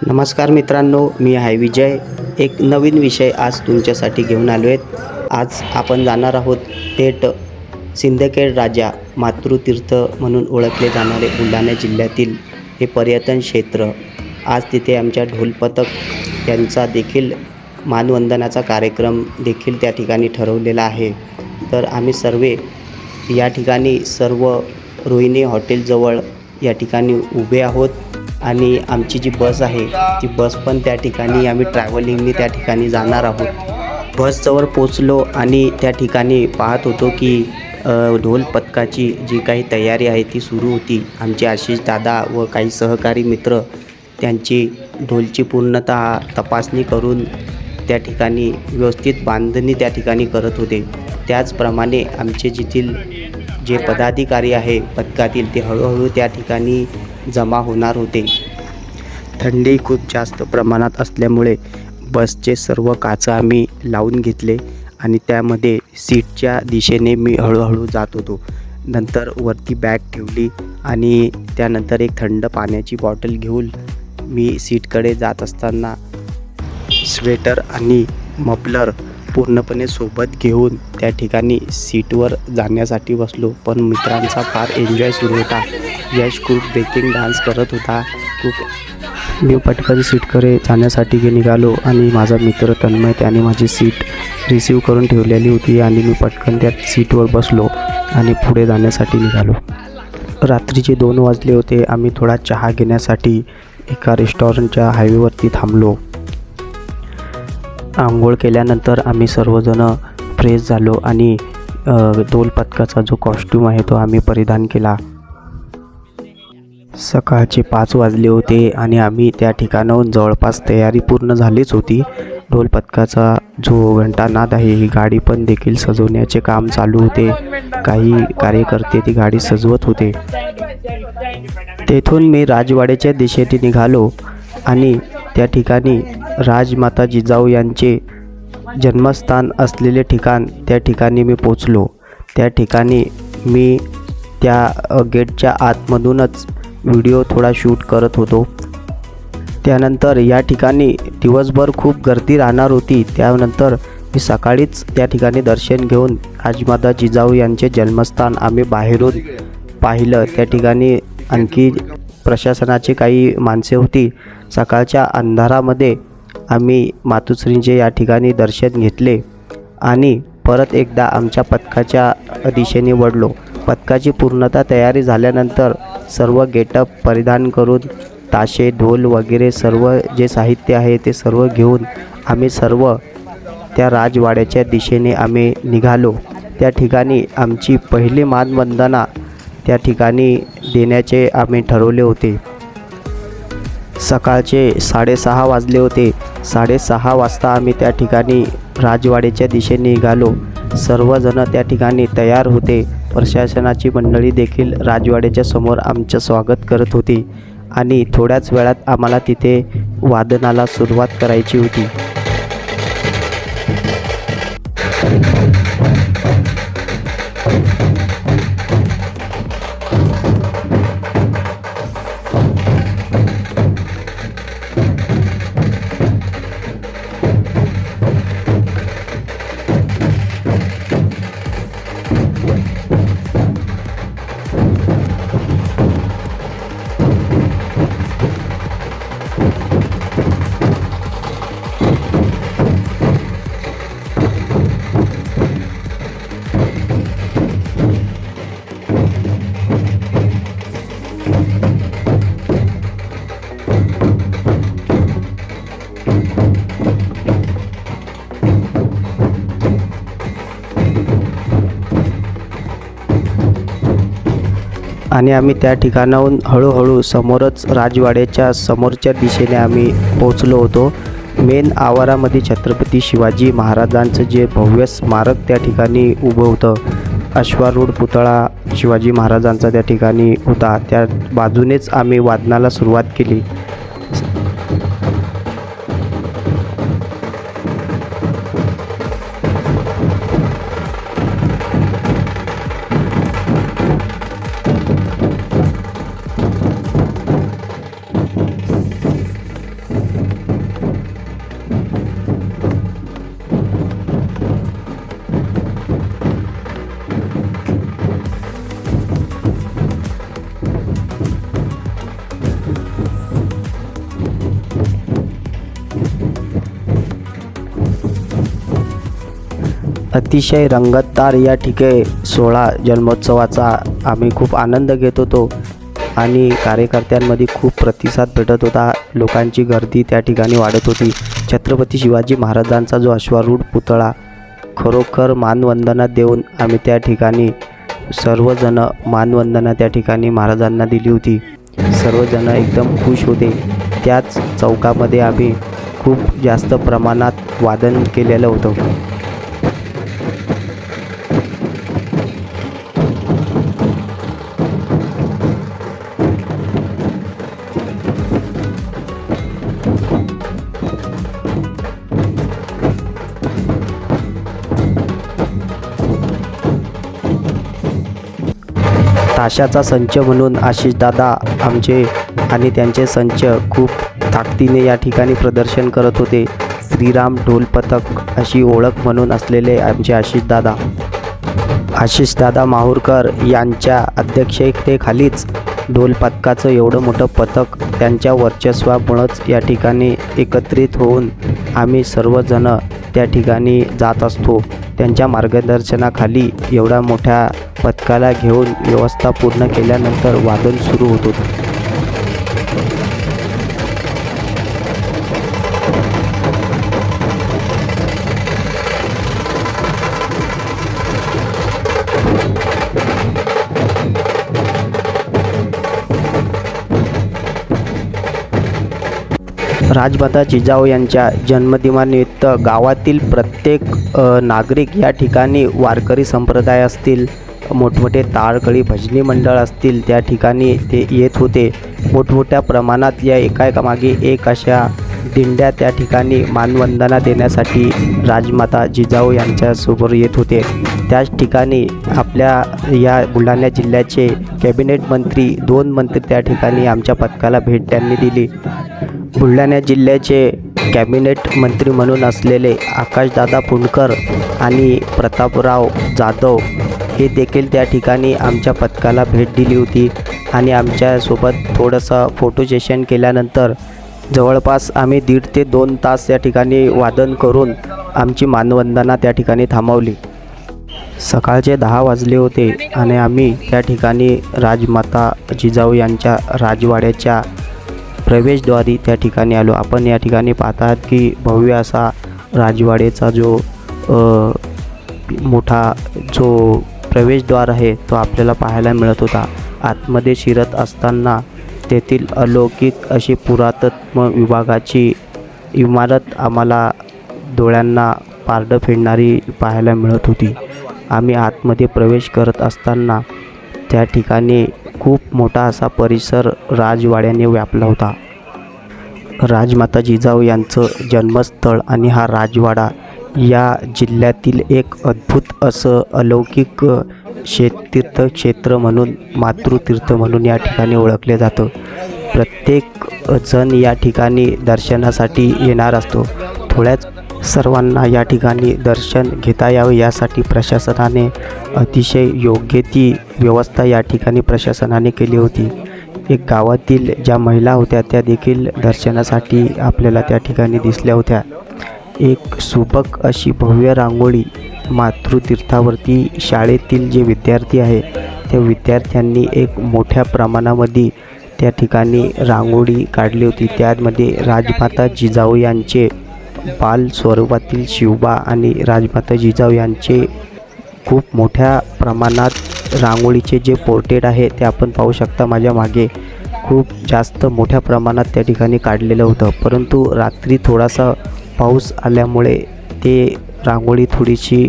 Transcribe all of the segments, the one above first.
नमस्कार मित्रांनो मी आहे विजय. एक नवीन विषय आज तुमच्यासाठी घेऊन आलो आहेत आज आपण जाणार आहोत थेट सिंदखेड राजा मातृतीर्थ म्हणून ओळखले जाणारे बुलढाणा जिल्ह्यातील हे पर्यटन क्षेत्र. आज तिथे आमच्या ढोलपथक यांचा देखील मानवंदनाचा कार्यक्रम देखील त्या ठिकाणी ठरवलेला आहे. तर आम्ही सर्व या ठिकाणी सर्व रोहिणी हॉटेलजवळ या ठिकाणी उभे आहोत. आणि आमची जी बस आहे ती बस पण त्या ठिकाणी आम्ही ट्रॅव्हलिंगनी त्या ठिकाणी जाणार आहोत. बसजवळ पोचलो आणि त्या ठिकाणी पाहत होतो की ढोल पथकाची जी काही तयारी आहे ती सुरू होती. आमचे आशिष दादा व काही सहकारी मित्र त्यांची ढोलची पूर्णतः तपासणी करून त्या ठिकाणी व्यवस्थित बांधणी त्या ठिकाणी करत होते. त्याचप्रमाणे आमचे जेथील जे पदाधिकारी आहे पथकातील ते हळूहळू त्या ठिकाणी जमा होणार होते. थंडी खूप जास्त प्रमाणात असल्यामुळे बसचे सर्व काच आम्ही लावून घेतले आणि त्यामध्ये सीटच्या दिशेने मी हळूहळू जात होतो. नंतर वरती बॅग ठेवली आणि त्यानंतर एक थंड पाण्याची बॉटल घेऊन मी सीटकडे जात असताना स्वेटर आणि मफलर पूर्णपणे सोबत घेऊन त्या ठिकाणी सीटवर जाण्यासाठी बसलो. पण मित्रांचा फार एन्जॉय सुरू होता. यश खूप ब्रेकिंग डान्स करत होता. खूप मी पटकन सीटकडे जाण्यासाठी निघालो आणि माझा मित्र तन्मय त्याने माझी सीट रिसीव करून ठेवलेली होती आणि मी पटकन त्या सीटवर बसलो आणि पुढे जाण्यासाठी निघालो. रात्रीचे दोन वाजले होते. आम्ही थोडा चहा घेण्यासाठी एका रेस्टॉरंटच्या हायवेवरती थांबलो. आंघोळ केल्यानंतर आम्ही सर्वजण फ्रेश झालो आणि दोल पथकाचा जो कॉस्ट्यूम आहे तो आम्ही परिधान केला. सकाळचे पाच वाजले होते आणि आम्ही त्या ठिकाणाहून जवळपास तयारी पूर्ण झालीच होती. ढोल पथकाचा जो घंटानाद आहे ही गाडी पण देखील सजवण्याचे काम चालू होते. काही कार्यकर्ते ती गाडी सजवत होते. तेथून मी राजवाड्याच्या दिशेने निघालो आणि त्या ठिकाणी राजमाता जिजाऊ यांचे जन्मस्थान असलेले ठिकाण त्या ठिकाणी मी पोचलो. त्या ठिकाणी मी त्या गेटच्या आतमधूनच व्हिडिओ थोडा शूट करत होतो. त्यानंतर या ठिकाणी दिवसभर खूप गर्दी राहणार होती. त्यानंतर मी सकाळीच त्या ठिकाणी दर्शन घेऊन राजमाता जिजाऊ यांचे जन्मस्थान आम्ही बाहेरून पाहिलं. त्या ठिकाणी आणखी प्रशासनाची काही माणसे होती. सकाळच्या अंधारामध्ये आम्ही मातुश्रींचे या ठिकाणी दर्शन घेतले आणि परत एकदा आमच्या पथकाच्या दिशेने वळलो. पथकाची पूर्णतः तयारी झाल्यानंतर सर्व गेटअप परिधान करून ताशे ढोल वगैरे सर्व जे साहित्य आहे ते सर्व घेऊन आम्ही सर्व त्या राजवाड्याच्या दिशेने आम्ही निघालो. त्या ठिकाणी आमची पहिली मानवंदना त्या ठिकाणी देण्याचे आम्ही ठरवले होते. सकाळचे साडेसहा वाजले होते. साडेसहा वाजता आम्ही त्या ठिकाणी राजवाड्याच्या दिशेने निघालो. सर्वजण त्या ठिकाणी तयार होते. प्रशासनाची मंडळी देखील राजवाड्याच्या समोर आमचं स्वागत करत होती आणि थोड्याच वेळात आम्हाला तिथे वादनाला सुरुवात करायची होती. आणि आम्ही त्या ठिकाणाहून हळूहळू समोरच राजवाड्याच्या समोरच्या दिशेने आम्ही पोचलो होतो. मेन आवारामध्ये छत्रपती शिवाजी महाराजांचं जे भव्य स्मारक त्या ठिकाणी उभं होतं. अश्वारूढ पुतळा शिवाजी महाराजांचा त्या ठिकाणी होता. त्या बाजूनेच आम्ही वादनाला सुरुवात केली. अतिशय रंगतदार या ठिकाणी सोहळा जन्मोत्सवाचा. आम्ही खूप आनंद घेत होतो आणि कार्यकर्त्यांमध्ये खूप प्रतिसाद भेटत होता. लोकांची गर्दी त्या ठिकाणी वाढत होती. छत्रपती शिवाजी महाराजांचा जो अश्वारूढ पुतळा खरोखर मानवंदना देऊन आम्ही त्या ठिकाणी सर्वजण मानवंदना त्या ठिकाणी महाराजांना दिली होती. सर्वजण एकदम खुश होते. त्याच चौकामध्ये आम्ही खूप जास्त प्रमाणात वादन केलेलं होतं. ताशाचा संच म्हणून आशिषदादा आमचे आणि त्यांचे संच खूप ताकदीने या ठिकाणी प्रदर्शन करत होते. श्रीराम ढोलपथक अशी ओळख म्हणून असलेले आमचे आशिषदादा आशिषदादा माहूरकर यांच्या अध्यक्षतेखालीच ढोलपथकाचं एवढं मोठं पथक त्यांच्या वर्चस्वामुळंच या ठिकाणी एकत्रित होऊन आम्ही सर्वजण त्या ठिकाणी जात असतो. त्यांच्या मार्गदर्शनाखाली एवढ्या मोठ्या पथकाला घेऊन व्यवस्था पूर्ण केल्यानंतर वादन सुरू होत होतं. राजमाता जिजाऊ यांच्या जन्मदिनानिमित्त गावातील प्रत्येक नागरिक या ठिकाणी वारकरी संप्रदाय असतील मोठमोठे ताळकळी भजनी मंडळ असतील त्या ठिकाणी ते येत होते. मोठमोठ्या प्रमाणात या एकाएकामागे एक अशा दिंड्या त्या ठिकाणी मानवंदना देण्यासाठी राजमाता जिजाऊ यांच्यासोबत येत होते. त्याच ठिकाणी आपल्या या बुलढाणा जिल्ह्याचे कॅबिनेट मंत्री दोन मंत्री त्या ठिकाणी आमच्या पथकाला भेट त्यांनी दिली. बुलढाणा जिल्ह्याचे कॅबिनेट मंत्री म्हणून असलेले आकाशदादा पुणकर आणि प्रतापराव जाधव हे देखील त्या ठिकाणी आमच्या पथकाला भेट दिली होती आणि आमच्यासोबत थोडंसं फोटो सेशन केल्यानंतर जवळपास आम्ही दीड ते दोन तास या ठिकाणी वादन करून आमची मानवंदना त्या ठिकाणी थांबवली. सकाळचे दहा वाजले होते आणि आम्ही त्या ठिकाणी राजमाता जिजाऊ यांच्या राजवाड्याच्या प्रवेशद्वारी त्या ठिकाणी आलो. आपण या ठिकाणी पाहतात की भव्य असा राजवाड्याचा जो मोठा जो प्रवेशद्वार आहे तो आपल्याला पाहायला मिळत होता. आतमध्ये शिरत असताना तेथील अलौकिक अशी पुरातत्व विभागाची इमारत आम्हाला डोळ्यांना पारडं फेडणारी पाहायला मिळत होती. आम्ही आतमध्ये प्रवेश करत असताना त्या ठिकाणी खूप मोठा असा परिसर राजवाड्याने व्यापला होता. राजमाता जिजाऊ यांचं जन्मस्थळ आणि हा राजवाडा या जिल्ह्यातील एक अद्भुत असं अलौकिक अ, क्षेत्र म्हणून मातृतीर्थ म्हणून या ठिकाणी ओळखले जातं. प्रत्येक जण या ठिकाणी दर्शनासाठी येणार असतो. थोड्याच सर्वांना या ठिकाणी दर्शन घेता यावं यासाठी प्रशासनाने अतिशय योग्य ती व्यवस्था या ठिकाणी प्रशासनाने केली होती. एक गावातील ज्या महिला होत्या त्या देखील दर्शनासाठी आपल्याला त्या ठिकाणी दिसल्या होत्या. एक सुबक अशी भव्य रांगोळी मातृतीर्थावरती शाळेतील जे विद्यार्थी आहे त्या विद्यार्थ्यांनी एक मोठ्या प्रमाणामध्ये त्या ठिकाणी रांगोळी काढली होती. त्यामध्ये राजमाता जिजाऊ यांचे बाल स्वरूपातील शिवबा आणि राजमाता जिजाऊ यांचे खूप मोठ्या प्रमाणात रांगोळीचे जे पोर्ट्रेट आहे ते आपण पाहू शकता. माझ्या मागे खूप जास्त मोठ्या प्रमाणात त्या ठिकाणी काढलेलं होतं. परंतु रात्री थोडासा पाऊस आल्यामुळे ते रांगोळी थोडीशी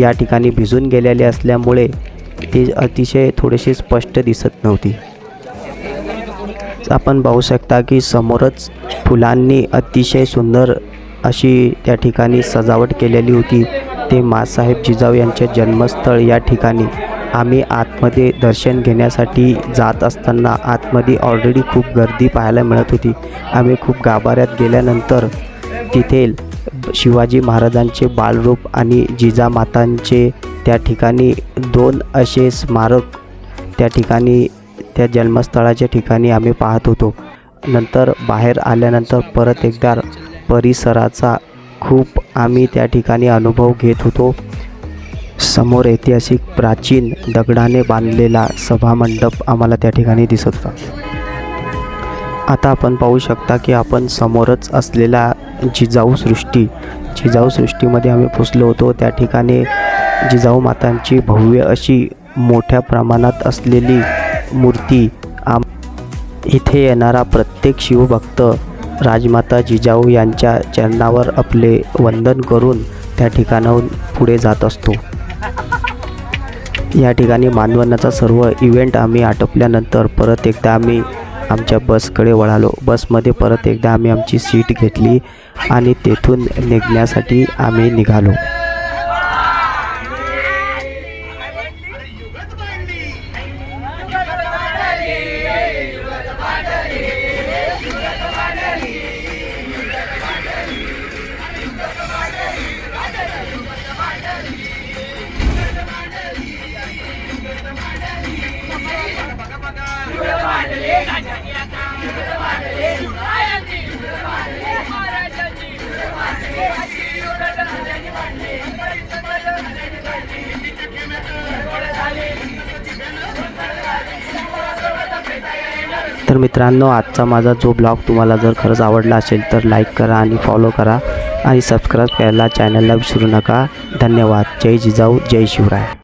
या ठिकाणी भिजून गेलेली असल्यामुळे ते अतिशय थोडीशी स्पष्ट दिसत नव्हती. आपण पाहू शकता की समोरच फुलांनी अतिशय सुंदर अशी त्या ठिकाणी सजावट केलेली होती. ते मासाहेब जिजाऊ यांचे जन्मस्थळ या ठिकाणी. आम्ही आतमध्ये दर्शन घेण्यासाठी जात असताना आतमध्ये ऑलरेडी खूप गर्दी पाहायला मिळत होती. आम्ही खूप गाभाऱ्यात गेल्यानंतर तिथे शिवाजी महाराजांचे बालरूप आणि जिजामातांचे त्या ठिकाणी दोन असे स्मारक त्या ठिकाणी त्या जन्मस्थळाच्या ठिकाणी आम्ही पाहत होतो. नंतर बाहेर आल्यानंतर परत एकदा परिसराचा खूप आम्ही त्या ठिकाणी अनुभव घेत होतो. समोर ऐतिहासिक प्राचीन दगडाने बांधलेला सभामंडप आम्हाला त्या ठिकाणी दिसत होता. आता आपण पाहू शकता की आपण समोरच असलेला जिजाऊ सृष्टी जिजाऊ सृष्टीमध्ये आम्ही पोचलो होतो. त्या ठिकाणी जिजाऊ मातांची भव्य अशी मोठ्या प्रमाणात असलेली मूर्ती आम इथे येणारा प्रत्येक शिवभक्त राजमाता जिजाऊ यांच्या चरणावर आपले वंदन करून त्या ठिकाणाहून पुढे जात असतो. या ठिकाणी मानवनाचा सर्व इव्हेंट आम्ही आटोपल्यानंतर परत एकदा आम्ही आमच्या बसकडे वळालो. बसमध्ये परत एकदा आम्ही आमची सीट घेतली आणि तेथून निघण्यासाठी आम्ही निघालो. तर मित्रांनो आजचा माझा जो ब्लॉग तुम्हाला जर खरंच आवडला असेल तर लाईक करा आणि फॉलो करा. आणि सबस्क्राईब करायला चॅनलला विसरू नका. धन्यवाद. जय जिजाऊ जय शिवराय.